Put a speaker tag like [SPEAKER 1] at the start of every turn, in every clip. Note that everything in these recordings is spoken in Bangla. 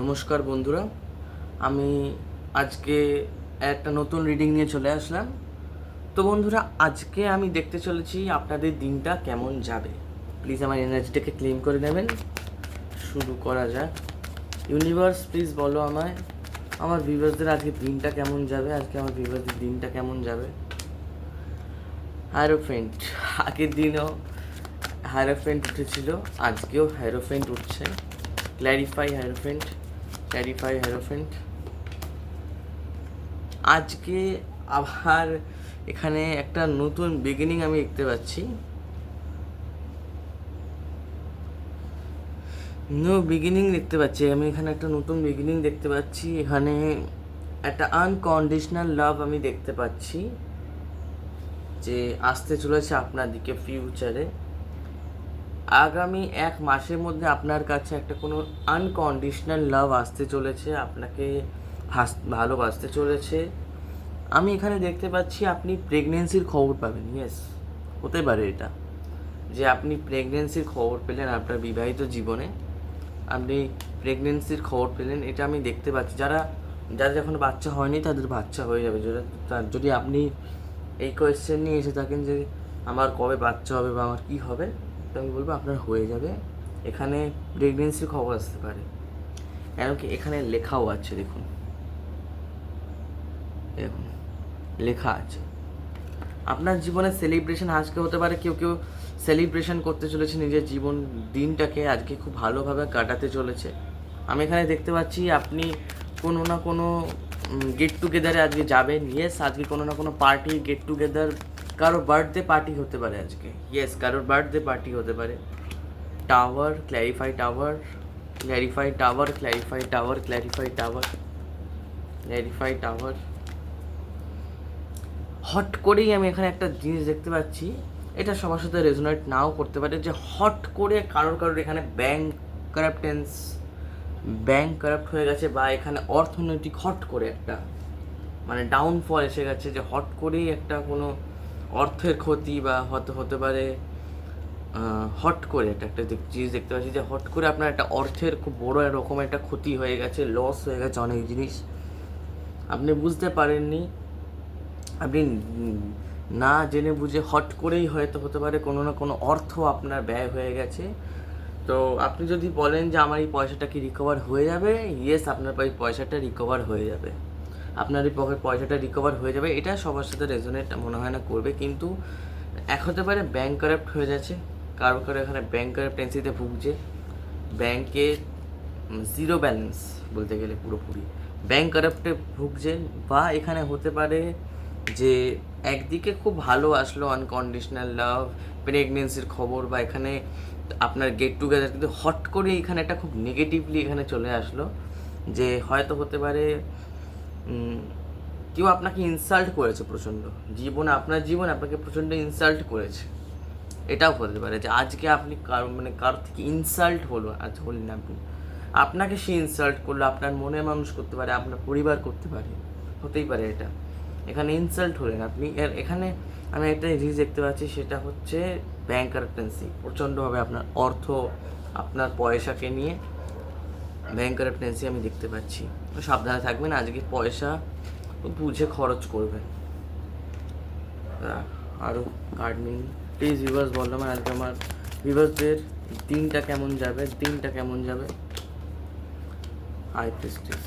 [SPEAKER 1] নমস্কার বন্ধুরা, আমি আজকে একটা নতুন রিডিং নিয়ে চলে আসলাম। তো বন্ধুরা, আজকে আমি দেখতে চলেছি আপনাদের দিনটা কেমন যাবে। প্লিজ আমার এনার্জিটাকে ক্লেম করে নেবেন। শুরু করা যাক। ইউনিভার্স প্লিজ বলো আমায়, আমার ভিউয়ার্সদের আজকে দিনটা কেমন যাবে? আজকে আমার ভিউয়ার্সদের দিনটা কেমন যাবে? হাইরোফেন্ট আগের দিনও হাইরোফেন্ট উঠেছিল, আজকেও হাইরোফেন্ট উঠছে। ক্ল্যারিফাই হাইরোফেন্ট ক্ল্যারিফাই হাইরোফেন্ট আজকে আবার এখানে একটা নতুন বিগিনিং আমি দেখতে পাচ্ছি। নিউ বিগিনিং দেখতে পাচ্ছি। আমি এখানে একটা নতুন বিগিনিং দেখতে পাচ্ছি। এখানে একটা আনকন্ডিশনাল লাভ আমি দেখতে পাচ্ছি। যে আসতে চলেছে আপনার দিকে ফিউচারে আগামী এক মাসের মধ্যে আপনার কাছে একটা কোনো আনকন্ডিশনাল লাভ আসতে চলেছে, আপনাকে হাস- ভালোবাসতে চলেছে, আমি এখানে দেখতে পাচ্ছি আপনি প্রেগনেন্সির খবর পাবেন ইয়েস হতে পারে এটা। যে আপনি প্রেগনেন্সির খবর পেলেন আপনার বিবাহিত জীবনে, আপনি প্রেগনেন্সির খবর পেলেন, এটা আমি দেখতে পাচ্ছি। যারা, যাদের এখন বাচ্চা হয়নি, তাদের বাচ্চা হয়ে যাবে। তার যদি আপনি এই কোয়েশ্চেন নিয়ে এসে থাকেন যে, আমার কবে বাচ্চা হবে বা আমার কী হবে তো আমি বলব আপনার হয়ে যাবে। এখানে প্রেগনেন্সির খবর আসতে পারে। কেন কি এখানে লেখাও আছে, দেখুন। দেখুন, লেখা আছে। আপনার জীবনে সেলিব্রেশন আজকে হতে পারে, কেউ কেউ সেলিব্রেশন করতে চলেছে, নিজের জীবন, দিনটাকে আজকে খুব ভালোভাবে কাটাতে চলেছে। আমি এখানে দেখতে পাচ্ছি, আপনি কোনো না কোনো গেট টুগেদারে আজকে যাবেন। ইয়েস আজকে কোনো না কোনো পার্টি গেট টুগেদার কারও বার্থডে পার্টি হতে পারে আজকে। ইয়েস কারোর বার্থডে পার্টি হতে পারে। Tower clarify tower clarify tower clarify tower clarify tower clarify tower hot করেই আমি এখানে একটা জিনিস দেখতে পাচ্ছি। এটা সবার সাথে রেজোনেট নাও করতে পারে যে হট করে কারোর কারোর এখানে ব্যাংক কারাপ্টেন্স ব্যাংক কারাপ্ট হয়ে গেছে বা এখানে অর্থনৈতিক হট করে একটা মানে ডাউনফল এসে গেছে যে হট করেই একটা কোনো অর্থের ক্ষতি বা হতে হতে পারে হট করে এটা একটা জিনিস দেখতে পাচ্ছি যে হট করে আপনার একটা অর্থের খুব বড় এরকম একটা ক্ষতি হয়ে গেছে লস হয়ে গেছে অনেক জিনিস। আপনি বুঝতে পারেননি। আপনি না জেনে বুঝে হট করেই হয়তো হতে পারে কোনো না কোনো অর্থ আপনার ব্যয় হয়ে গেছে। তো আপনি যদি বলেন যে আমার এই পয়সাটা কি রিকভার হয়ে যাবে? ইয়েস আপনার এই পয়সাটা রিকভার হয়ে যাবে। আপনার এই পকেট পয়সাটা রিকভার হয়ে যাবে, এটা সবার সাথে রেজনেট মনে হয় না করবে, কিন্তু এক হতে পারে ব্যাঙ্ক কারাপ্ট হয়ে যাচ্ছে, কারও কারও এখানে ব্যাংক কারাপ্টেন্সিতে ভুগছে ব্যাংকে জিরো ব্যালেন্স বলতে গেলে পুরোপুরি ব্যাংক কারাপ্টে ভুগছে, বা এখানে হতে পারে যে একদিকে খুব ভালো আসলো আনকন্ডিশনাল লাভ প্রেগনেন্সির খবর, বা এখানে আপনার গেট টুগেদার কিন্তু হট করে এখানে একটা খুব নেগেটিভলি এখানে চলে আসলো, যে হয়তো হতে পারে কেউ আপনাকে ইনসাল্ট করেছে প্রচণ্ড। জীবনে, আপনার জীবন আপনাকে প্রচণ্ড ইনসাল্ট করেছে। এটাও হতে পারে যে আজকে আপনি কারও মানে কারোর থেকে ইনসাল্ট হলো, আজ হলেন আপনি। আপনাকে সে ইনসাল্ট করল, আপনার মনে মানুষ করতে পারে, আপনার পরিবার করতে পারে। হতেই পারে এটা। এখানে ইনসাল্ট হলেন আপনি। এখানে আমি একটা জিনিস দেখতে পাচ্ছি, সেটা হচ্ছে ব্যাংক কারেপ্টেন্সি প্রচণ্ডভাবে আপনার অর্থ, আপনার পয়সাকে নিয়ে ব্যাংক কারেপ্টেন্সি আমি দেখতে পাচ্ছি। সাবধানে থাকবেন, আজকে পয়সা বুঝে খরচ করবেন আরও কার্ড নিন। প্লিজ ভিভার্স বললাম আজকে আমার ভিভার্সদের দিনটা কেমন যাবে? দিনটা কেমন যাবে? হাই প্রেস্টিজ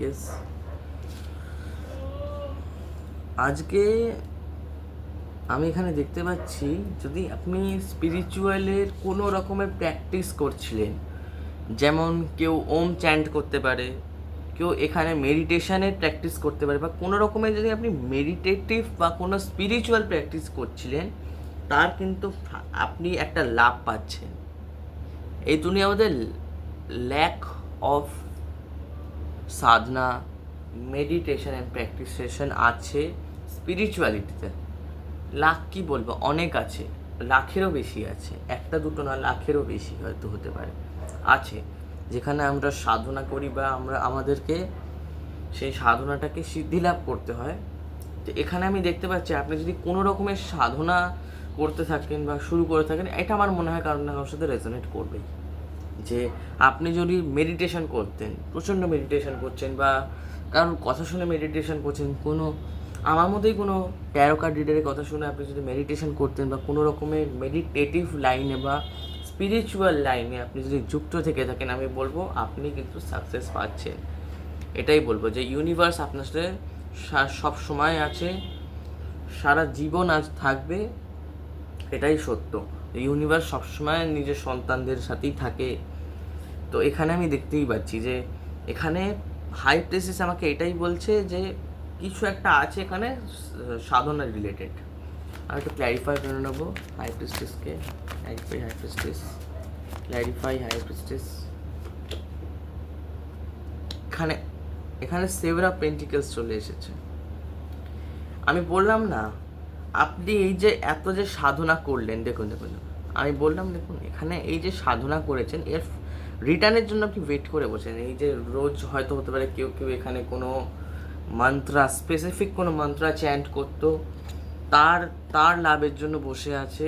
[SPEAKER 1] ইয়েস আজকে আমি এখানে দেখতে পাচ্ছি, যদি আপনি স্পিরিচুয়ালের কোনো রকমের প্র্যাকটিস করছিলেন, যেমন কেউ ওম চ্যান্ট করতে পারে, কেউ এখানে মেডিটেশনের প্র্যাকটিস করতে পারে, বা কোনো রকমের যদি আপনি মেডিটেটিভ বা কোনো স্পিরিচুয়াল প্র্যাকটিস করছিলেন, তার কিন্তু আপনি একটা লাভ পাচ্ছেন। এই দুনিয়া আমাদের lack of sadhana meditation and practice session আছে। স্পিরিচুয়ালিটিতে লাখ কি বলব? অনেক আছে। লাখেরও বেশি আছে। একটা দুটো না, লাখেরও বেশি হয়তো হতে পারে। আছে। যেখানে আমরা সাধনা করি বা আমরা আমাদেরকে সেই সাধনাটাকে সিদ্ধি লাভ করতে হয়। তো এখানে আমি দেখতে পাচ্ছি, আপনি যদি কোনো রকমের সাধনা করতে থাকেন বা শুরু করে থাকেন, এটা আমার মনে হয় কারণ না কারোর সাথে রেজোনেট করবেই। যে আপনি যদি মেডিটেশন করতেন, প্রচণ্ড মেডিটেশন করছেন বা কারণ কথা শুনে মেডিটেশন করছেন, কোনো আমার মতোই কোনো ট্যারো কার্ড রিডারের কথা শুনে আপনি যদি মেডিটেশন করতেন বা কোনো রকমের মেডিটেটিভ লাইনে বা স্পিরিচুয়াল লাইনে আপনি যদি যুক্ত থেকে থাকেন, আমি বলব আপনি কিন্তু সাকসেস পাচ্ছেন। এটাই বলব যে ইউনিভার্স আপনার সাথে সব সময় আছে, সারা জীবন আজ থাকবে, এটাই সত্য। ইউনিভার্স সবসময় নিজের সন্তানদের সাথেই থাকে। তো এখানে আমি দেখতেই পাচ্ছি যে এখানে হাই প্লেসেস আমাকে এটাই বলছে যে কিছু একটা আছে এখানে সাধনা রিলেটেড আর একটু ক্ল্যারিফাই করে নেব high প্রেস্টিসকে clarify high priestess clarify high priestess এখানে এখানে সেভের পেন্টিকেলস চলে এসেছে। আমি বললাম না, আপনি এই যে এত যে সাধনা করলেন, দেখুন দেখুন। আমি বললাম, দেখুন, এখানে এই যে সাধনা করেছেন, এর রিটার্নের জন্য আপনি ওয়েট করে বসেন। এই যে রোজ হয়তো হতে পারে কেউ কেউ এখানে কোনো মন্ত্রা স্পেসিফিক কোনো মন্ত্রা চ্যান্ট করতো, তার তার লাভের জন্য বসে আছে,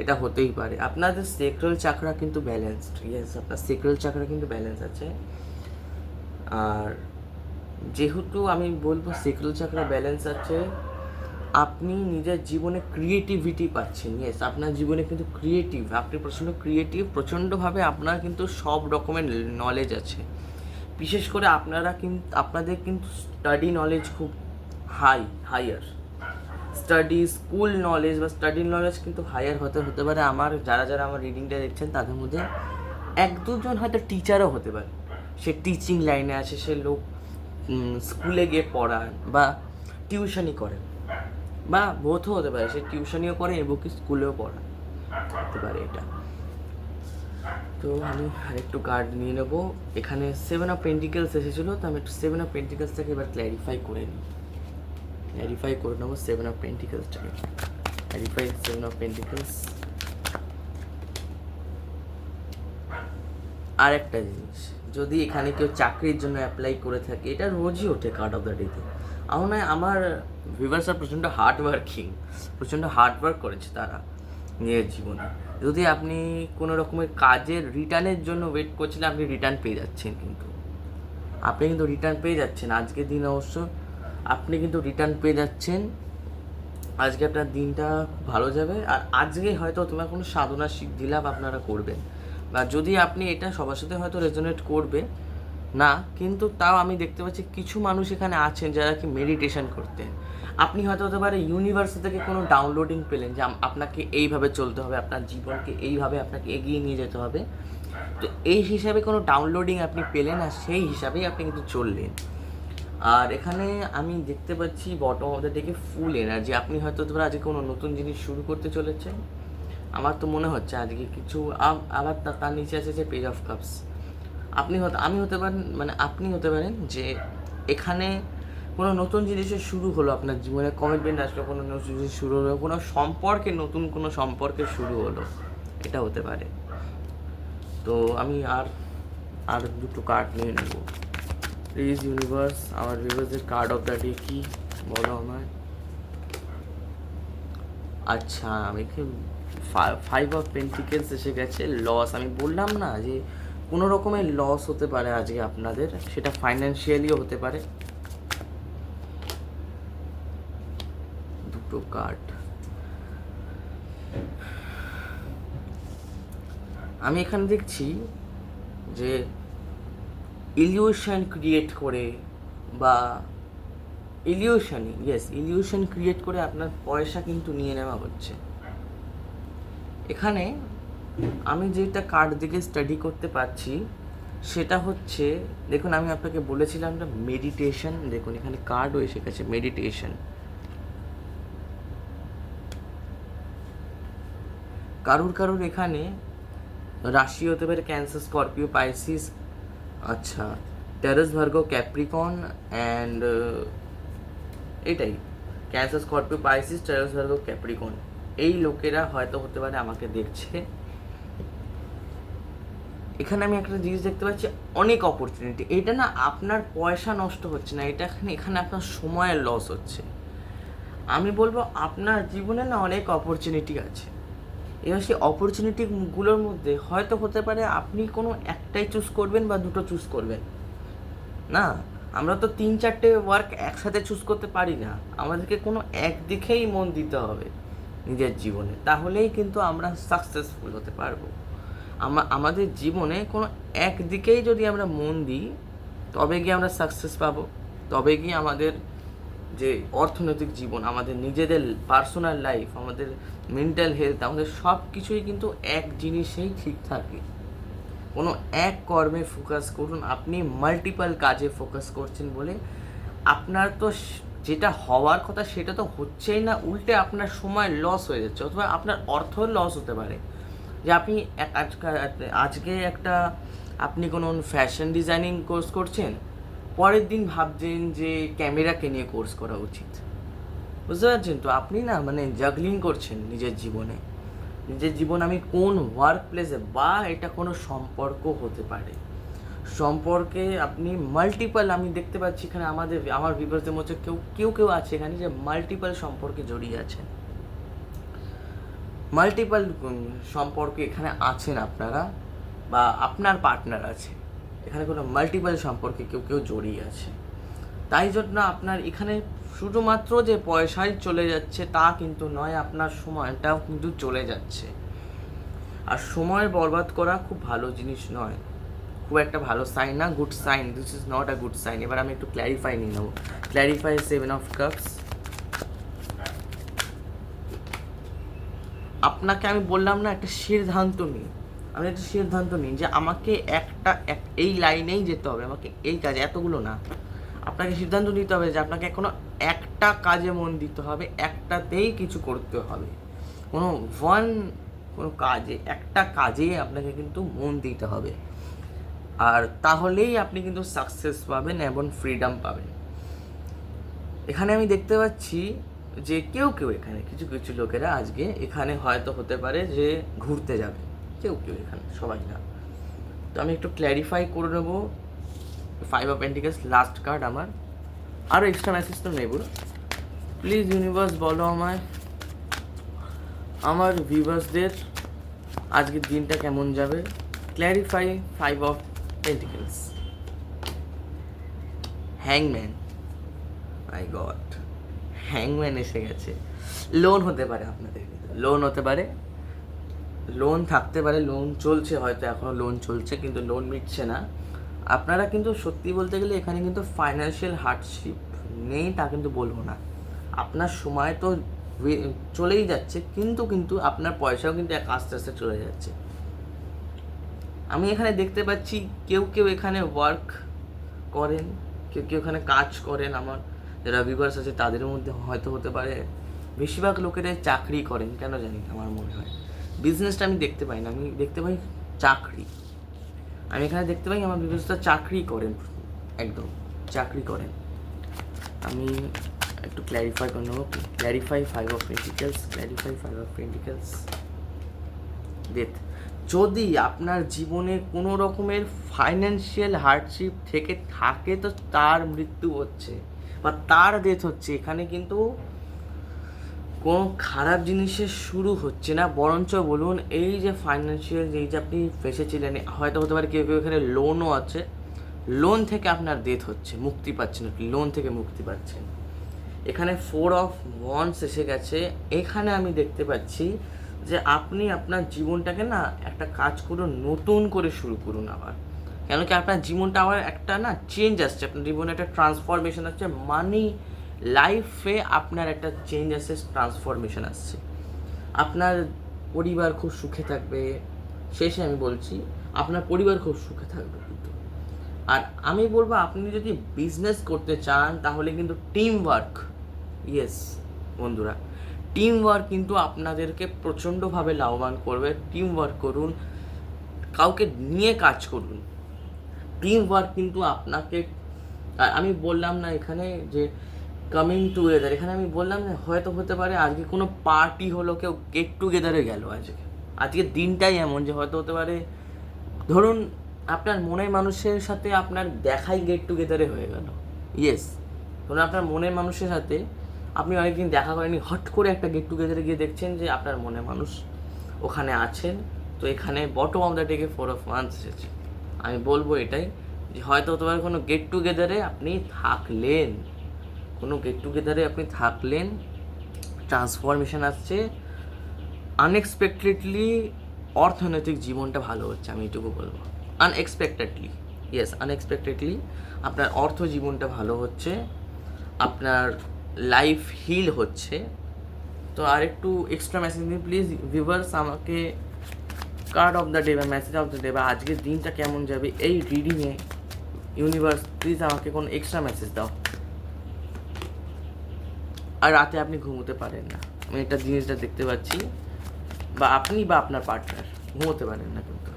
[SPEAKER 1] এটা হতেই পারে। আপনাদের সেক্রাল চাকরা কিন্তু ব্যালেন্সড ইয়েস আপনার সেক্রাল চাকরা কিন্তু ব্যালেন্স আছে। আর যেহেতু আমি বলব সেক্রাল চাকরা ব্যালেন্স আছে, আপনি নিজের জীবনে ক্রিয়েটিভিটি পাচ্ছেন ইয়েস আপনার জীবনে কিন্তু ক্রিয়েটিভ আপনি প্রচণ্ড ক্রিয়েটিভ প্রচণ্ডভাবে আপনার কিন্তু সব রকমের নলেজ আছে। বিশেষ করে আপনারা কিন্তু আপনাদের কিন্তু স্টাডি নলেজ খুব high higher study school knowledge বা স্টাডি নলেজ কিন্তু হায়ার হতে হতে পারে। আমার যারা যারা আমার রিডিংটা দেখছেন, তাদের মধ্যে এক দুজন হয়তো টিচারও হতে পারে। সে টিচিং লাইনে আছে, সে লোক স্কুলে গিয়ে পড়ান বা টিউশনই করেন বা বোধও হতে পারে। সে টিউশনিও করে এবং কি স্কুলেও পড়ান হতে পারে এটা। তো আমি আরেকটু কার্ড নিয়ে নেব। এখানে সেভেন অফ পেন্টিকেলস এসেছিল, তো আমি একটু সেভেন অফ পেন্টিকেলসটাকে এবার ক্ল্যারিফাই করে নিই। ক্ল্যারিফাই করে নেব সেভেন অফ পেন্টিকেলসটাকে ক্ল্যারিফাই সেভেন অফ পেন্টিকেলস আর একটা জিনিস, যদি এখানে কেউ চাকরির জন্য অ্যাপ্লাই করে থাকে, এটা রোজই ওঠে কার্ড অফ দ্য ডেতে আমার নয় আমার ভিভার্সরা প্রচণ্ড হার্ড ওয়ার্কিং প্রচণ্ড হার্ড ওয়ার্ক করেছে তারা নিজের জীবনে। যদি আপনি কোনো রকমের কাজের রিটার্নের জন্য ওয়েট করছিলেন, আপনি রিটার্ন পেয়ে যাচ্ছেন কিন্তু। আপনি কিন্তু রিটার্ন পেয়ে যাচ্ছেন। আজকের দিন অবশ্য আপনি কিন্তু রিটার্ন পেয়ে যাচ্ছেন। আজকে আপনার দিনটা ভালো যাবে। আর আজকে হয়তো তোমার কোনো সাধনা সিদ্ধি লাভ আপনারা করবেন। বা যদি আপনি এটা সবার সাথে হয়তো রেজনেট করবে না, কিন্তু তাও আমি দেখতে পাচ্ছি কিছু মানুষ এখানে আছেন যারা কি মেডিটেশন করতেন আপনি হয়তো হতে পারে ইউনিভার্সিটি থেকে কোনো ডাউনলোডিং পেলেন যে আপনাকে এইভাবে চলতে হবে, আপনার জীবনকে এইভাবে আপনাকে এগিয়ে নিয়ে যেতে হবে। তো এই হিসাবে কোনো ডাউনলোডিং আপনি পেলেন আর সেই হিসাবেই আপনি কিন্তু চললেন। আর এখানে আমি দেখতে পাচ্ছি বটম অফ দ্য ডেকে ফুল এনার্জি আপনি হয়তো ধরো আজকে কোনো নতুন জিনিস শুরু করতে চলেছেন। আমার তো মনে হচ্ছে আজকে কিছু আবার তার নিচে আছে যে পেজ অফ কাপস আপনি হতে, আমি হতে পারেন মানে আপনি হতে পারেন যে এখানে কোনো নতুন জিনিসের শুরু হলো আপনার জীবনে কমিটমেন্ট আসলো, কোনো নতুন জিনিস শুরু হলো, কোনো সম্পর্কে, নতুন কোনো সম্পর্কে শুরু হলো, এটা হতে পারে। তো আমি আর আর দুটো কার্ড নিয়ে নেব। প্লিজ ইউনিভার্স আমার ভিউয়ার্সের কার্ড অফ দ্য ডে কি? বলো আমায়। আচ্ছা আমি কি ফাইভ অফ পেন্টিকেলস এসে গেছে? লস আমি বললাম না যে কোনো রকমের লস হতে পারে আজকে আপনাদের, সেটা ফাইন্যান্সিয়ালিও হতে পারে। দুটো কার্ড আমি এখানে দেখছি যে ইলিউশন ক্রিয়েট করে বা ইলিউশনই ইয়েস ইলিউশন ক্রিয়েট করে আপনার পয়সা কিন্তু নিয়ে নেওয়া হচ্ছে। এখানে আমি যেটা কার্ড দিকে স্টাডি করতে পারছি, সেটা হচ্ছে, দেখুন আমি আপনাকে বলেছিলাম না মেডিটেশন দেখুন এখানে কার্ডও এসে গেছে মেডিটেশন কারুর কারুর এখানে রাশি হতে পারে ক্যান্সার স্করপিও পাইসিস আচ্ছা টেরাস ভার্গো ক্যাপ্রিকন অ্যান্ড এটাই Cancer Scorpio Pisces Taurus Virgo Capricorn এই লোকেরা হয়তো হতে পারে আমাকে দেখছে। এখানে আমি একটা জিনিস দেখতে পাচ্ছি, অনেক অপরচুনিটি এটা না আপনার পয়সা নষ্ট হচ্ছে না, এটা এখানে এখানে আপনার সময়ের লস হচ্ছে। আমি বলব, আপনার জীবনে না অনেক অপরচুনিটি আছে। এবার সেই অপরচুনিটিগুলোর মধ্যে হয়তো হতে পারে আপনি কোনো একটাই চুজ করবেন বা দুটো চুজ করবেন। না, আমরা তো তিন চারটে ওয়ার্ক একসাথে চুজ করতে পারি না। আমাদেরকে কোনো একদিকেই মন দিতে হবে নিজের জীবনে। তাহলেই কিন্তু আমরা সাকসেসফুল হতে পারব। আমাদের জীবনে কোনো একদিকেই যদি আমরা মন দিই, তবে গিয়ে আমরা সাকসেস পাবো। তবে গিয়ে আমাদের যে অর্থনৈতিক জীবন, আমাদের নিজেদের পার্সোনাল লাইফ আমাদের মেন্টাল হেলথ আমাদের সব কিছুই কিন্তু এক জিনিসেই ঠিক থাকে। কোনো এক কর্মে ফোকাস করুন, আপনি মাল্টিপল কাজে ফোকাস করছেন বলে আপনার তো যেটা হওয়ার কথা সেটা তো হচ্ছেই না, উল্টে আপনার সময় লস হয়ে যাচ্ছে, অথবা আপনার অর্থ লস হতে পারে। যে আপনি আজকে একটা আপনি কোনো ফ্যাশন ডিজাইনিং কোর্স করছেন, পরের দিন ভাবছেন যে ক্যামেরাকে নিয়ে কোর্স করা উচিত। বুঝতে পারছেন তো? আপনি না মানে জাগলিং করছেন নিজের জীবনে। নিজের জীবন আমি কোন ওয়ার্ক প্লেসে বা এটা কোনো সম্পর্ক হতে পারে। সম্পর্কে আপনি মাল্টিপল আমি দেখতে পাচ্ছি এখানে আমাদের, আমার বিপরীতের মধ্যে কেউ কেউ কেউ আছে এখানে যে মাল্টিপল সম্পর্কে জড়িয়ে আছেন। মাল্টিপল সম্পর্কে এখানে আছেন আপনারা বা আপনার পার্টনার আছে। এখানে কোনো মাল্টিপল সম্পর্কে কেউ কেউ জড়িয়ে আছে। তাই জন্য আপনার এখানে শুধুমাত্র যে পয়সাই চলে যাচ্ছে তা কিন্তু নয়, আপনার সময়টাও কিন্তু চলে যাচ্ছে। আর সময় বরবাদ করা খুব ভালো জিনিস নয়। খুব একটা ভালো সাইন না good sign this is not a good sign এবার আমি একটু ক্ল্যারিফাই নিয়ে নেব। ক্ল্যারিফাই সেভেন অফ কাপস আপনাকে আমি বললাম না একটা সিদ্ধান্ত নিই আমি একটা সিদ্ধান্ত নিই যে আমাকে একটা, এক, এই লাইনেই যেতে হবে, আমাকে এই কাজে, এতগুলো না। আপনাকে সিদ্ধান্ত নিতে হবে যে আপনাকে কোনো একটা কাজে মন দিতে হবে, একটাতেই কিছু করতে হবে। কোনো ওয়ান কোনো কাজে, একটা কাজে আপনাকে কিন্তু মন দিতে হবে। আর তাহলেই আপনি কিন্তু সাকসেস পাবেন এবং ফ্রিডম পাবেন। এখানে আমি দেখতে পাচ্ছি যে কেউ কেউ এখানে, কিছু কিছু লোকেরা আজকে এখানে হয়তো হতে পারে যে ঘুরতে যাবে। কেউ কেউ এখানে, সবাই না। তো আমি একটু ক্ল্যারিফাই করে নেব। Five of pentacles last card আমার। আরও এক্সট্রা মেসেজ তো নেব প্লিজ ইউনিভার্স বলো আমায়। আমার ভিউভার্সদের আজকের দিনটা কেমন যাবে? Clarify five of pentacles হ্যাংম্যান I got হ্যাংম্যান এসে গেছে। লোন হতে পারে আপনাদের লোন হতে পারে। লোন থাকতে পারে লোন চলছে, হয়তো এখনও লোন চলছে, কিন্তু লোন মিটছে না। আপনারা কিন্তু সত্যি বলতে গেলে এখানে কিন্তু ফাইন্যান্সিয়াল হার্ডশিপ নেই, তা কিন্তু বলব না। আপনার সময় তো চলেই যাচ্ছে, কিন্তু কিন্তু আপনার পয়সাও কিন্তু এক আস্তে আস্তে চলে যাচ্ছে। আমি এখানে দেখতে পাচ্ছি, কেউ কেউ এখানে ওয়ার্ক করেন, কেউ কেউ এখানে কাজ করেন। আমার যারা ভিভার্স আছে তাদের মধ্যে হয়তো হতে পারে বেশিরভাগ লোকেরাই চাকরি করেন, কেন জানি আমার মনে হয়। বিজনেসটা আমি দেখতে পাই না, আমি দেখতে পাই চাকরি। আমি এখানে দেখতে পাই আমার বিজনেসটা চাকরি করেন, একদম চাকরি করেন। আমি একটু ক্ল্যারিফাই করে নেব clarify five of pentacles clarify five of pentacles death যদি আপনার জীবনে কোনো রকমের ফাইন্যান্সিয়াল হার্ডশিপ থেকে থাকে, তো তার মৃত্যু হচ্ছে। বা তার ডেথ হচ্ছে, এখানে কিন্তু কোনো খারাপ জিনিসের শুরু হচ্ছে না। বরঞ্চ বলুন, এই যে ফাইন্যান্সিয়াল যেই যে আপনি ফেসেছিলেন, হয়তো হতে পারে কেউ কেউ এখানে লোনও আছে। লোন থেকে আপনার ডেথ হচ্ছে, মুক্তি পাচ্ছেন লোন থেকে মুক্তি পাচ্ছেন। এখানে ফোর অফ ওয়ান্স এসে গেছে। এখানে আমি দেখতে পাচ্ছি যে আপনি আপনার জীবনটাকে না একটা কাজ করুন নতুন করে শুরু করুন আবার। কেন কি আপনার জীবনটা আবার একটা না চেঞ্জ আসছে? আপনার জীবনে একটা ট্রান্সফরমেশন আসছে। মানি লাইফে আপনার একটা চেঞ্জ আসছে ট্রান্সফরমেশন আসছে। আপনার পরিবার খুব সুখে থাকবে। শেষে আমি বলছি, আপনার পরিবার খুব সুখে থাকবে কিন্তু। আর আমি বলব, আপনি যদি বিজনেস করতে চান, তাহলে কিন্তু টিম ওয়ার্ক ইয়েস বন্ধুরা। টিম ওয়ার্ক কিন্তু আপনাদেরকে প্রচণ্ডভাবে লাভবান করবে। টিম ওয়ার্ক করুন, কাউকে নিয়ে কাজ করুন। টিম ওয়ার্ক কিন্তু আপনাকে আমি বললাম না এখানে যে কামিং টুগেদার এখানে আমি বললাম যে হয়তো হতে পারে আজকে কোনো পার্টি হলো, কেউ গেট টুগেদারে গেল আজকে। আজকে দিনটাই এমন যে হয়তো হতে পারে, ধরুন আপনার মনের মানুষের সাথে আপনার দেখাই গেট টুগেদারে হয়ে গেল। ইয়েস ধরুন আপনার মনের মানুষের সাথে আপনি অনেকদিন দেখা করেনি হট করে একটা গেট টুগেদারে গিয়ে দেখছেন যে আপনার মনে মানুষ ওখানে আছেন, তো এখানে বটম অফ দ্য ডেকে ফোর অফ মান্থ এসেছে। আমি বলব এটাই যে হয়তো হতে পারে কোনো গেট টুগেদারে আপনি থাকলেন। কোনো গেট টুগেদারে আপনি থাকলেন ট্রান্সফরমেশন আসছে আনএক্সপেক্টেডলি অর্থনৈতিক জীবনটা ভালো হচ্ছে, আমি এটুকু বলব। আনএক্সপেক্টেডলি ইয়েস আনএক্সপেক্টেডলি আপনার অর্থ জীবনটা ভালো হচ্ছে, আপনার লাইফ হিল হচ্ছে। তো আর একটু এক্সট্রা মেসেজ দিন প্লিজ ভিভার্স আমাকে কার্ড অফ দ্য ডে বা মেসেজ অফ দ্য ডে বা আজকের দিনটা কেমন যাবে এই রিডিংয়ে ইউনিভার্স প্লিজ আমাকে কোনো এক্সট্রা মেসেজ দাও। আর রাতে আপনি ঘুমোতে পারেন না। আমি একটা জিনিসটা দেখতে পাচ্ছি। বা আপনি বা আপনার পার্টনার ঘুমোতে পারেন না কিন্তু।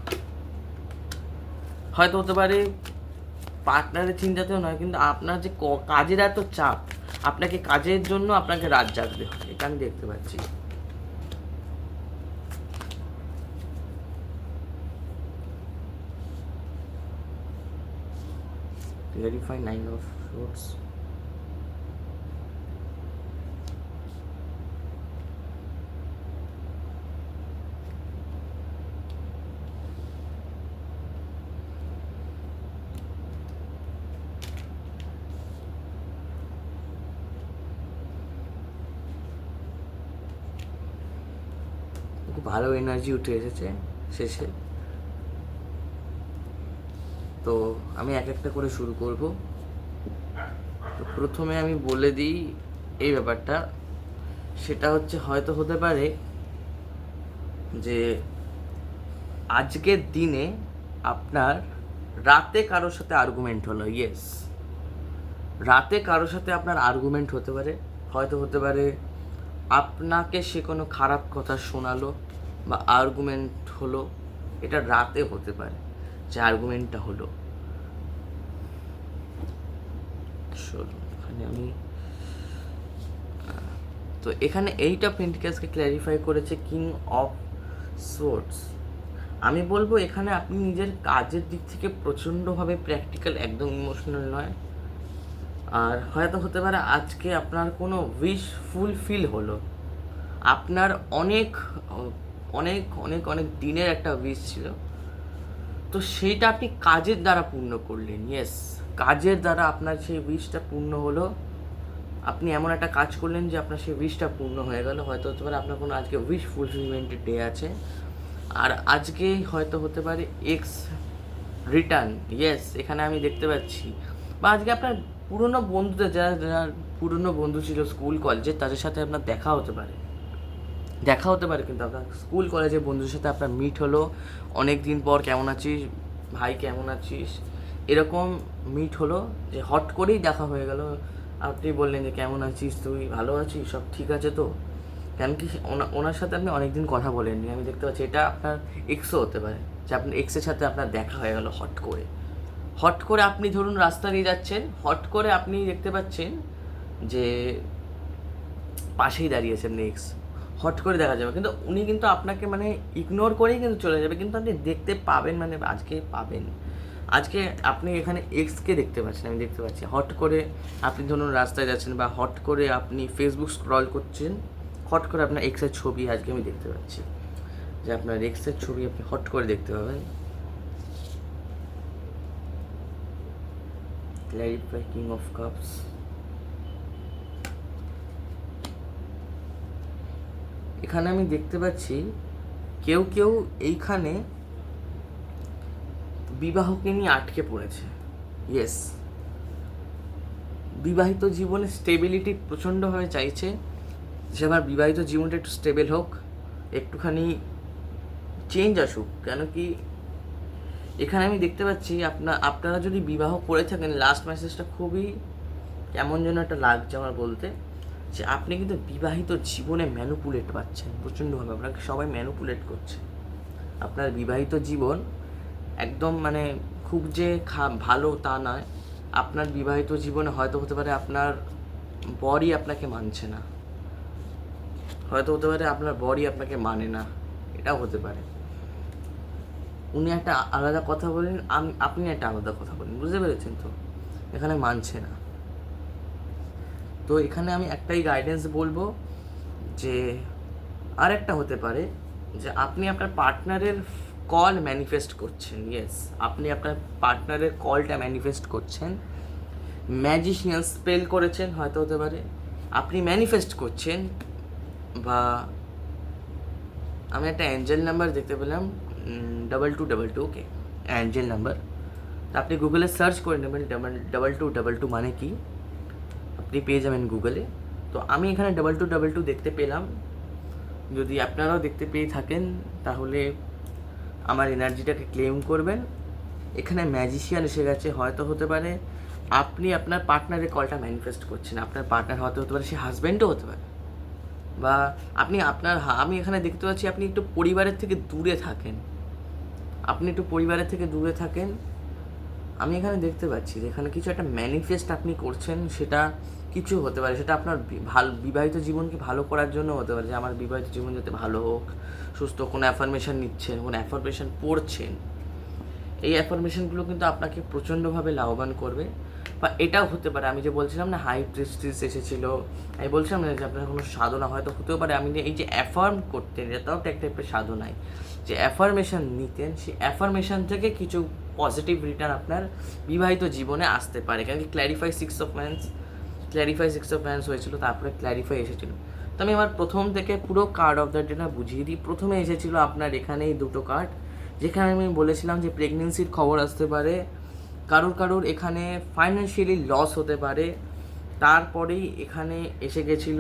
[SPEAKER 1] হয়তো হতে পারে পার্টনারের চিন্তাতেও নয়, কিন্তু আপনার যে কাজের এত চাপ, আপনাকে কাজের জন্য আপনাকে রাত জাগতে হয় এটা আমি দেখতে পাচ্ছি। Clarify nine of swords খুব ভালো এনার্জি উঠে এসেছে শেষে তো আমি এক একটা করে শুরু করব। তো প্রথমে আমি বলে দিই এই ব্যাপারটা। সেটা হচ্ছে, হয়তো হতে পারে যে আজকের দিনে আপনার রাতে কারোর সাথে আর্গুমেন্ট হলো ইয়েস রাতে কারোর সাথে আপনার আর্গুমেন্ট হতে পারে, হয়তো হতে পারে আপনাকে সে কোনো খারাপ কথা শোনালো বা আর্গুমেন্ট হলো, এটা রাতে হতে পারে যে আর্গুমেন্টটা হলো। চলুন এখানে আমি তো এখানে এইটা পেন্টিকাসকে ক্ল্যারিফাই করেছে কিং অফ সোর্টস আমি বলব এখানে আপনি নিজের কাজের দিক থেকে প্রচণ্ডভাবে প্র্যাকটিক্যাল একদম ইমোশনাল নয়। আর হয়তো হতে পারে আজকে আপনার কোনো উইশ ফুলফিল হলো। আপনার অনেক অনেক অনেক অনেক দিনের একটা উইশ ছিল। তো সেইটা আপনি কাজের দ্বারা পূর্ণ করলেন ইয়েস কাজের দ্বারা আপনার সেই উইশটা পূর্ণ হলো। আপনি এমন একটা কাজ করলেন যে আপনার সেই উইশটা পূর্ণ হয়ে গেল। হয়তো হতে পারে আপনার কোনো আজকে উইশ ফুলফিলমেন্টের ডে আছে। আর আজকে হয়তো হতে পারে এক্স রিটার্ন ইয়েস এখানে আমি দেখতে পাচ্ছি। বা আজকে আপনার পুরনো বন্ধুদের, যারা যারা পুরনো বন্ধু ছিল স্কুল কলেজে তাদের সাথে আপনার দেখা হতে পারে। দেখা হতে পারে কিন্তু আপনার স্কুল কলেজের বন্ধুদের সাথে আপনার মিট হলো। অনেক দিন পর কেমন আছিস? ভাই, কেমন আছিস? এরকম মিট হলো যে হট করেই দেখা হয়ে গেল। আপনি বললেন যে, কেমন আছিস তুই? ভালো আছিস? সব ঠিক আছে তো? কেন কি ওনার সাথে আপনি অনেকদিন কথা বলেননি। আমি দেখতে পাচ্ছি এটা আপনার এক্সও হতে পারে, যে আপনার এক্সের সাথে আপনার দেখা হয়ে গেল হট করে। হট করে আপনি ধরুন রাস্তা দিয়ে যাচ্ছেন, হট করে আপনি দেখতে পাচ্ছেন যে পাশেই দাঁড়িয়েছেন নেক্সট হট করে দেখা যাবে। কিন্তু উনি কিন্তু আপনাকে মানে ইগনোর করেই কিন্তু চলে যাবে। কিন্তু আপনি দেখতে পাবেন মানে আজকে পাবেন। আজকে আপনি এখানে এক্সকে দেখতে পাচ্ছেন, আমি দেখতে পাচ্ছি। হট করে আপনি ধরুন রাস্তায় যাচ্ছেন বা হট করে আপনি ফেসবুক স্ক্রল করছেন, হট করে আপনার এক্সের ছবি আজকে আমি দেখতে পাচ্ছি। যে আপনার এক্সের ছবি আপনি হট করে দেখতে পাবেন। ক্ল্যারিফাই কিং অফ কাপস এখানে আমি দেখতে পাচ্ছি, কেউ কেউ এইখানে বিবাহকে নিয়ে আটকে পড়েছে। ইয়েস বিবাহিত জীবনে স্টেবিলিটি প্রচণ্ডভাবে চাইছে। যে আমার বিবাহিত জীবনটা একটু স্টেবল হোক, একটুখানি চেঞ্জ আসুক, কেন কি এখানে আমি দেখতে পাচ্ছি আপনার আপনারা যদি বিবাহ করে থাকেন লাস্ট মেসেজটা খুবই কেমন যেন একটা লাগছে আমার বলতে, যে আপনি কিন্তু বিবাহিত জীবনে ম্যানুপুলেট পাচ্ছেন। প্রচণ্ডভাবে আপনাকে সবাই ম্যানুপুলেট করছে। আপনার বিবাহিত জীবন একদম মানে খুব যে খা, ভালো তা নয়। আপনার বিবাহিত জীবনে হয়তো হতে পারে আপনার বডি আপনাকে মানছে না। হয়তো হতে পারে আপনার বডি আপনাকে মানে না। এটাও হতে পারে। উনি একটা আলাদা কথা বলেন, আম- আপনি একটা আলাদা কথা বলেন, বুঝতে পেরেছেন তো? এখানে মানছে না। তো এখানে আমি একটাই গাইডেন্স বলব যে, আরেকটা হতে পারে যে, আপনি আপনার পার্টনারের কল ম্যানিফেস্ট করছেন ইয়েস আপনি আপনার পার্টনারের কলটা ম্যানিফেস্ট করছেন। ম্যাজিশিয়ান স্পেল করেছেন, হয়তো হতে পারে। আপনি ম্যানিফেস্ট করছেন, বা আমি একটা অ্যাঞ্জেল নাম্বার দেখতে পেলাম double two double two okay angel number তো আপনি গুগলে সার্চ করে নেবেন double double two double two মানে কি? আপনি পেয়ে যাবেন গুগলে তো আমি এখানে ডাবল টু ডাবল টু দেখতে পেলাম। যদি আপনারাও দেখতে পেয়ে থাকেন, তাহলে আমার এনার্জিটাকে ক্লেম করবেন। এখানে ম্যাজিশিয়ান এসে গেছে, হয়তো হতে পারে আপনি আপনার পার্টনারের কলটা ম্যানিফেস্ট করছেন। আপনার পার্টনার হয়তো হতে পারে, সে হাজব্যান্ডও হতে পারে। বা আপনি আপনার আমি এখানে দেখতে পাচ্ছি আপনি একটু পরিবারের থেকে দূরে থাকেন। আপনি একটু পরিবারের থেকে দূরে থাকেন। আমি এখানে দেখতে পাচ্ছি এখানে কিছু একটা ম্যানিফেস্ট আপনি করছেন, সেটা কিছু হতে পারে, সেটা আপনার ভালো, বিবাহিত জীবনকে ভালো করার জন্য হতে পারে? যে আমার বিবাহিত জীবন যাতে ভালো হোক, সুস্থ কোনো অ্যাফার্মেশন নিচ্ছেন, কোনো অ্যাফার্মেশন পড়ছেন, এই অ্যাফার্মেশনগুলো কিন্তু আপনাকে প্রচণ্ডভাবে লাভবান করবে। বা এটাও হতে পারে, আমি যে বলছিলাম না হাই প্রেস্টিস এসেছিল, আমি বলছিলাম না যে আপনার কোনো সাধনা হয়তো হতেও পারে, আমি এই যে অ্যাফার্ম করতেন এটাও এক টাইপের সাধনাই। যে অ্যাফার্মেশন নিতেন, সেই অ্যাফার্মেশন থেকে কিছু পজিটিভ রিটার্ন আপনার বিবাহিত জীবনে আসতে পারে। কারণ কি clarify six of wands clarify six of wands হয়েছিল, তারপরে ক্ল্যারিফাই এসেছিল। তো আমি আমার প্রথম থেকে পুরো কার্ড অফ দ্য ডেটা বুঝিয়ে দিই। প্রথমে এসেছিল আপনার এখানে এই দুটো কার্ড যেখানে আমি বলেছিলাম যে প্রেগনেন্সির খবর আসতে পারে, কারোর কারোর এখানে ফাইন্যান্সিয়ালি লস হতে পারে, তারপরেই এখানে এসে গেছিল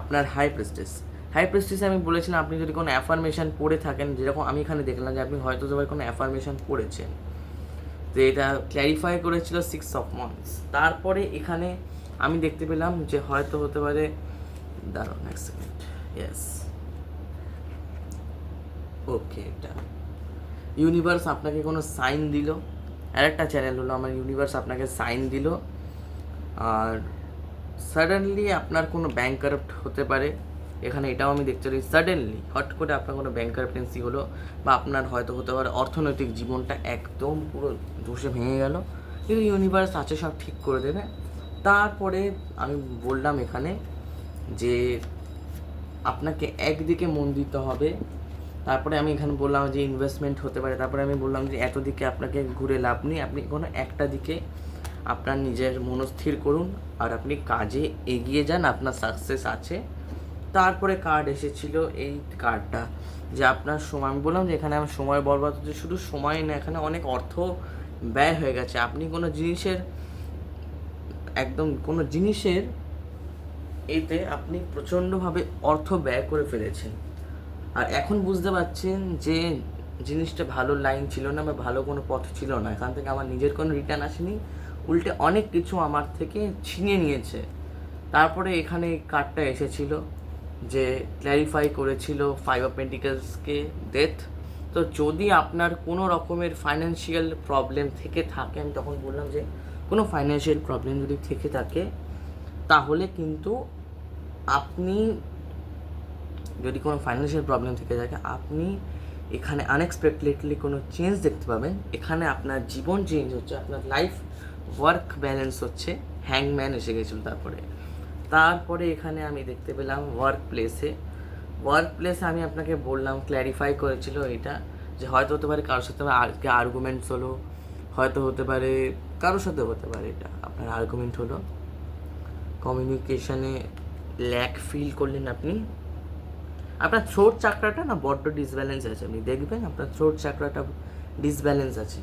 [SPEAKER 1] আপনার হাই প্রেস্টেস হাই প্রেস্টেসে আমি বলেছিলাম, আপনি যদি কোনো অ্যাফার্মেশন পড়ে থাকেন, যেরকম আমি এখানে দেখলাম যে আপনি হয়তো সবাই কোনো অ্যাফার্মেশন পড়েছেন। তো এটা ক্ল্যারিফাই করেছিল সিক্স অফ মান্থস তারপরে এখানে আমি দেখতে পেলাম যে হয়তো হতে পারে দাঁড়ান এক সেকেন্ড ইয়েস ওকে এটা ইউনিভার্স আপনাকে কোনো সাইন দিল? আরেকটা চ্যানেল হলো, আমার ইউনিভার্স আপনাকে সাইন দিল। আর সাডেনলি আপনার কোনো কারাপ্ট হতে পারে, এখানে এটাও আমি দেখতে পারি। সাডেনলি হট করে আপনার কোনো ব্যাংক কারাপ্টেন্সি হলো, বা আপনার হয়তো হতে পারে অর্থনৈতিক জীবনটা একদম পুরো ধসে ভেঙে গেল। কিন্তু ইউনিভার্স আছে, সব ঠিক করে দেবে। তারপরে আমি বললাম এখানে যে আপনাকে একদিকে মন দিতে হবে। তারপরে আমি এখানে বললাম যে ইনভেস্টমেন্ট হতে পারে। তারপরে আমি বললাম যে এত দিকে আপনাকে ঘুরে লাভ নেই। আপনি কোনো একটা দিকে আপনার নিজের মনস্থির করুন আর আপনি কাজে এগিয়ে যান, আপনার সাকসেস আছে। তারপরে কার্ড এসেছিল এই কার্ডটা যে আপনার সময়, আমি বললাম যে এখানে আমার সময় বরবাদ হচ্ছে। শুধু সময় না, এখানে অনেক অর্থ ব্যয় হয়ে গেছে। আপনি কোনো জিনিসের একদম কোনো জিনিসের এতে আপনি প্রচণ্ডভাবে অর্থ ব্যয় করে ফেলেছেন। আর এখন বুঝতে পারছেন যে জিনিসটা ভালো লাইন ছিল না বা ভালো কোনো পথ ছিল না। এখান থেকে আমার নিজের কোনো রিটার্ন আসেনি। উল্টে অনেক কিছু আমার থেকে ছিনিয়ে নিয়েছে। তারপরে এখানে কার্ডটা এসেছিল যে ক্ল্যারিফাই করেছিল ফাইভ অফ পেন্টিকালসকে ডেথ তো যদি আপনার কোনো রকমের ফাইন্যান্সিয়াল প্রবলেম থেকে থাকে, আমি তখন বললাম যে কোনো ফাইন্যান্সিয়াল প্রবলেম যদি থেকে থাকে, তাহলে কিন্তু আপনি, যদি কোনো ফাইন্যান্সিয়াল প্রবলেম থেকে থাকে, আপনি এখানে আনএক্সপেক্টেডলি কোনো চেঞ্জ দেখতে পাবেন। এখানে আপনার জীবন চেঞ্জ হচ্ছে, আপনার লাইফ ওয়ার্ক ব্যালেন্স হচ্ছে হ্যাংম্যান এসে গেছিল তারপরে। তারপরে এখানে আমি দেখতে পেলাম ওয়ার্ক প্লেসে ওয়ার্ক প্লেসে আমি আপনাকে বললাম ক্ল্যারিফাই করেছিল এটা, যে হয়তো হতে পারে কারোর সাথে আজকে আর্গুমেন্টস হলো, হয়তো হতে পারে কারোর সাথে হতে পারে এটা। আপনার আর্গুমেন্ট হলো কমিউনিকেশনে ল্যাক ফিল করলেন আপনি। আপনার থ্রোট চাকরাটা না বড্ড ডিসব্যালেন্স আছে, আপনি দেখবেন আপনার থ্রোট চাকরাটা ডিসব্যালেন্স আছে।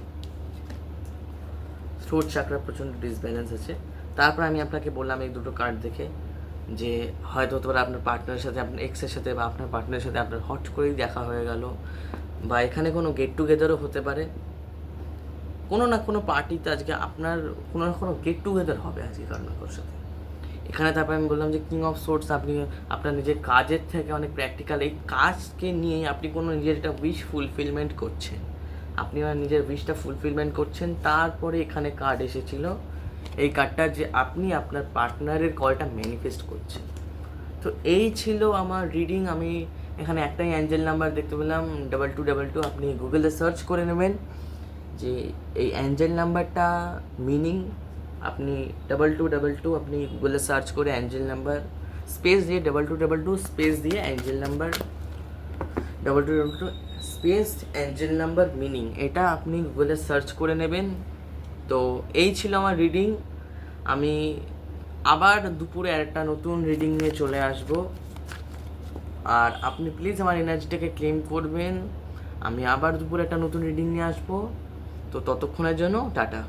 [SPEAKER 1] থ্রোট চাকরা প্রচণ্ড ডিসব্যালেন্স আছে। তারপর আমি আপনাকে বললাম এই দুটো কার্ড দেখে যে হয়তো হতে পারে আপনার পার্টনারের সাথে, আপনার এক্সের সাথে বা আপনার পার্টনারের সাথে আপনার হট করেই দেখা হয়ে গেল বা এখানে কোনো গেট টুগেদারও হতে পারে। কোনো না কোনো পার্টিতে আজকে আপনার কোনো না কোনো গেট টুগেদার হবে আজকে কারও সাথে। এখানে তারপর আমি বললাম যে কিং অফ সোর্স আপনি আপনার নিজের কাজের থেকে অনেক প্র্যাকটিক্যাল এই কাজকে নিয়েই আপনি কোনো নিজের একটা উইশ ফুলফিলমেন্ট করছেন। আপনি আমার নিজের উইশটা ফুলফিলমেন্ট করছেন। তারপরে এখানে কার্ড এসেছিল। এই কার্ডটা যে আপনি আপনার পার্টনারের কলটা ম্যানিফেস্ট করছেন। তো এই ছিল আমার রিডিং আমি এখানে একটাই অ্যাঞ্জেল নাম্বার দেখতে পেলাম। ডাবল টু ডাবল টু আপনি গুগলে সার্চ করে নেবেন। যে এই অ্যাঞ্জেল নাম্বারটা মিনিং আপনি ডাবল টু ডাবল টু আপনি গুগলে সার্চ করে অ্যাঞ্জেল নাম্বার স্পেস দিয়ে double two double two space দিয়ে angel number double two double two space angel number meaning এটা আপনি গুগলে সার্চ করে নেবেন। তো এই ছিল আমার রিডিং আমি আবার দুপুরে একটা নতুন রিডিং নিয়ে চলে আসব। আর আপনি প্লিজ আমার এনার্জিটাকে ক্লেম করবেন। আমি আবার দুপুরে একটা নতুন রিডিং নিয়ে আসব। তো ততক্ষণের জন্য টাটা।